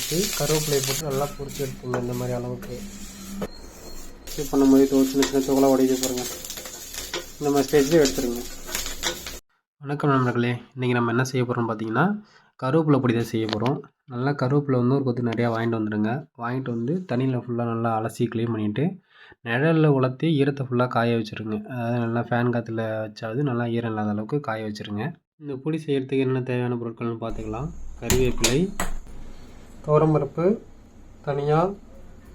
ஊற்றி கருவேப்பிலையை போட்டு நல்லா பொரிச்சு எடுத்துங்க இந்த மாதிரி அளவுக்கு. இது பண்ணும்போது தோ சின்ன சின்ன துகளாக உடையுது பாருங்கள் இந்த மாதிரி ஸ்டேஜ்லேயே எடுத்துருங்க. வணக்கம் நண்பர்களே இன்றைக்கி நம்ம என்ன செய்ய போகிறோம் பார்த்தீங்கன்னா கருவேப்பிலை பொடி தான் செய்ய போகிறோம் நல்லா கருவேப்பிலை வந்து ஒரு கொத்து நிறையா வாங்கிட்டு வந்துடுங்க வாங்கிட்டு வந்து தண்ணியில் ஃபுல்லாக நல்லா அலசி க்ளீன் பண்ணிவிட்டு நிழலில் உலர்த்தி ஈரத்தை ஃபுல்லாக காய வச்சுருங்க. அதாவது நல்லா ஃபேன் காற்றுல வச்சாவது நல்லா ஈரம் இல்லாத அளவுக்கு காய வச்சுருங்க. இந்த பொடி செய்கிறதுக்கு என்னென்ன தேவையான பொருட்கள்னு பார்த்துக்கலாம் கறிவேப்பிலை துவரம்பருப்பு தனியாக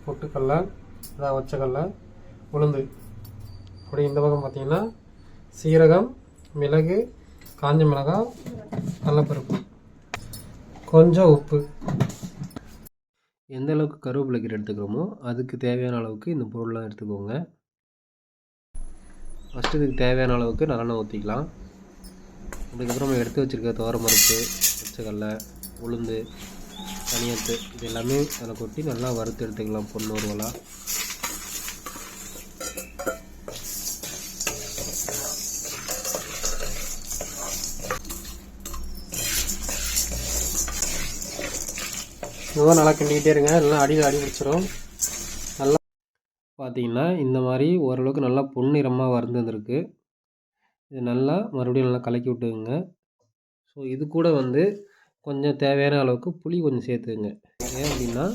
பொட்டுக்கடலை அதான் வச்சக்கடலை உளுந்து. அப்படி இந்த பக்கம் பார்த்தீங்கன்னா சீரகம் மிளகு காஞ்ச மிளகாய் கடலப்பருப்பு. கொஞ்சம் உப்பு. எந்த அளவுக்கு கருவேப்பிலை கீரை எடுத்துக்கிறோமோ அதுக்கு தேவையான அளவுக்கு இந்த பொருள்லாம் எடுத்துக்கோங்க. ஃபஸ்ட்டு இதுக்கு தேவையான அளவுக்கு நல்லெண்ணெய் ஊற்றிக்கலாம் அதுக்கப்புறம் எடுத்து வச்சுருக்க துவரம்பருப்பு பச்சைக்கடலை உளுந்து தனியத்து. இது எல்லாமே அதில் கொட்டி நல்லா வறுத்து எடுத்துக்கலாம் பொண்ணு ஒருவலாக இந்த நல்லா கிண்டிக்கிட்டே இருங்க. நல்லா அடியில் அடி பிடிச்சிரும். நல்லா பார்த்தீங்கன்னா இந்த மாதிரி ஓரளவுக்கு நல்லா பொன்னிறமாக வறுந்துருந்துருக்கு இது நல்லா மறுபடியும் நல்லா கலக்கி விட்டுக்குங்க. ஸோ இது கூட வந்து கொஞ்சம் தேவையான அளவுக்கு புளி கொஞ்சம் சேர்த்துக்குங்க. ஏன் அப்படின்னா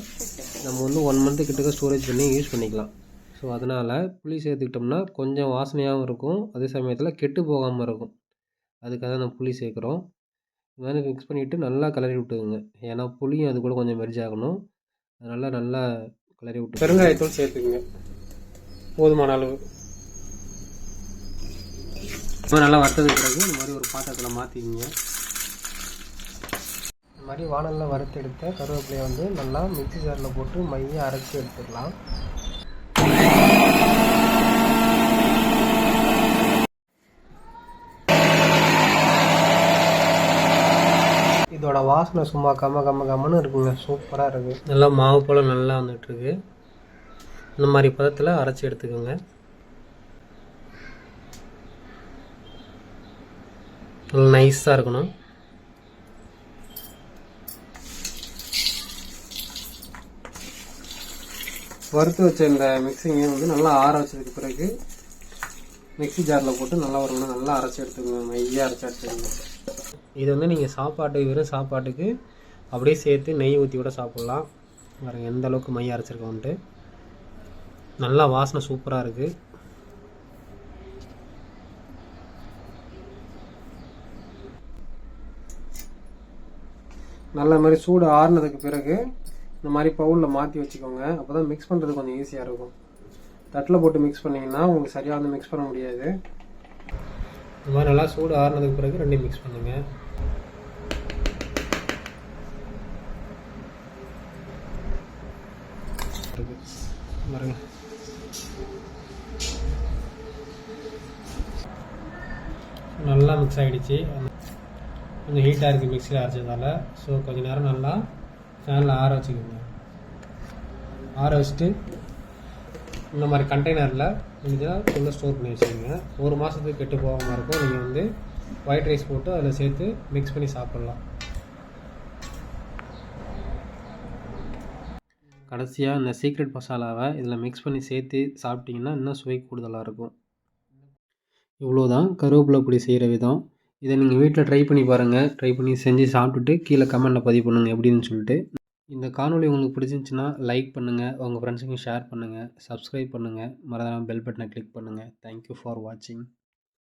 நம்ம வந்து ஒன் மந்த்து கிட்டக்க ஸ்டோரேஜ் பண்ணி யூஸ் பண்ணிக்கலாம். ஸோ அதனால் புளி சேர்த்துக்கிட்டோம்னா கொஞ்சம் வாசனையாகவும் இருக்கும். அதே சமயத்தில் கெட்டு போகாமல் இருக்கும். அதுக்காக நம்ம புளி சேர்க்குறோம். இது மாதிரி மிக்ஸ் பண்ணிவிட்டு நல்லா கிளறி விட்டுக்குங்க. ஏன்னா புளியும் அது கூட கொஞ்சம் மெர்ஜ் ஆகணும். அதனால் நல்லா கிளறி விட்டு பெருங்காயத்தூள் சேர்த்துக்குங்க. போதுமான அளவு. இப்போ நல்லா வறுத்ததுக்கு பிறகு இந்த மாதிரி ஒரு பாத்திரத்தில் மாற்றிக்கிங்க மாதிரி வானலில் வறுத்து எடுத்த கருவேப்பிலையை வந்து நல்லா மிக்சி ஜாரில் போட்டு மைய அரைச்சி எடுத்துக்கலாம் இதோட வாசனை சும்மா கம்ம கம்ம கம்மன்னு இருக்குங்க. சூப்பராக இருக்குது நல்லா மாவு போல் நல்லா வந்துட்டுருக்கு. இந்த மாதிரி பதத்தில் அரைச்சி எடுத்துக்கோங்க. நல்லா நைஸாக இருக்கணும். வறுத்து வச்ச இந்த மிக்சிங்கை வந்து நல்லா ஆற வச்சதுக்கு பிறகு மிக்சி ஜாரில் போட்டு நல்லா ஒரு நல்லா அரைச்சி எடுத்துக்கோங்க. மையாக அரைச்சி எடுத்துக்கோங்க. இது வந்து நீங்கள் சாப்பாட்டுக்கு வெறும் சாப்பாட்டுக்கு அப்படியே சேர்த்து நெய் ஊற்றி கூட சாப்பிட்லாம். பாருங்கள் எந்த அளவுக்கு மைய அரைச்சிருக்கோன்ட்டு நல்லா வாசனை சூப்பராக இருக்குது நல்ல மாதிரி சூடு ஆறுனதுக்கு பிறகு இந்த மாதிரி பவுலில் மாற்றி வச்சுக்கோங்க. அப்போ தான் மிக்ஸ் பண்ணுறது கொஞ்சம் ஈஸியாக இருக்கும். தட்டில் போட்டு மிக்ஸ் பண்ணிங்கன்னா உங்களுக்கு சரியாக வந்து மிக்ஸ் பண்ண முடியாது. இந்த மாதிரி நல்லா சூடு ஆறுனதுக்கு பிறகு ரெண்டையும் மிக்ஸ் பண்ணுங்கள் பாருங்க. நல்லா மிக்ஸ் ஆகிடுச்சு கொஞ்சம் ஹீட்டாக இருக்குது மிக்சியில் அரைச்சதால ஸோ கொஞ்சம் நேரம் நல்லா ஃபேனில் ஆற வச்சுக்கோங்க. ஆற வச்சுட்டு இந்த மாதிரி கண்டெய்னரில் நீங்கள் ஃபுல்லாக ஸ்டோர் பண்ணி வச்சுக்கோங்க. ஒரு மாதத்துக்கு கெட்டு போகாமல் இருக்கும். நீங்கள் வந்து ஒயிட் ரைஸ் போட்டு அதில் சேர்த்து மிக்ஸ் பண்ணி சாப்பிட்லாம். கடைசியாக இந்த சீக்ரெட் மசாலாவை இதில் மிக்ஸ் பண்ணி சேர்த்து சாப்பிட்டிங்கன்னா இன்னும் சுவை கூடுதலாக இருக்கும். இவ்வளோ தான் கருவேப்பிலை பொடி செய்கிற விதம். இதை நீங்கள் வீட்டில் ட்ரை பண்ணி பாருங்கள் ட்ரை பண்ணி செஞ்சு சாப்பிட்டுட்டு கீழே கமெண்ட்டில் பதிவு பண்ணுங்கள் எப்படின்னு சொல்லிட்டு. இந்த காணொலி உங்களுக்கு பிடிச்சிருந்துச்சின்னா லைக் பண்ணுங்கள் உங்கள் ஃப்ரெண்ட்ஸுக்கும் ஷேர் பண்ணுங்கள் சப்ஸ்கிரைப் பண்ணுங்கள் மறந்துடாமல் பெல் பட்டனை கிளிக் பண்ணுங்கள் தேங்க்யூ ஃபார் வாட்சிங்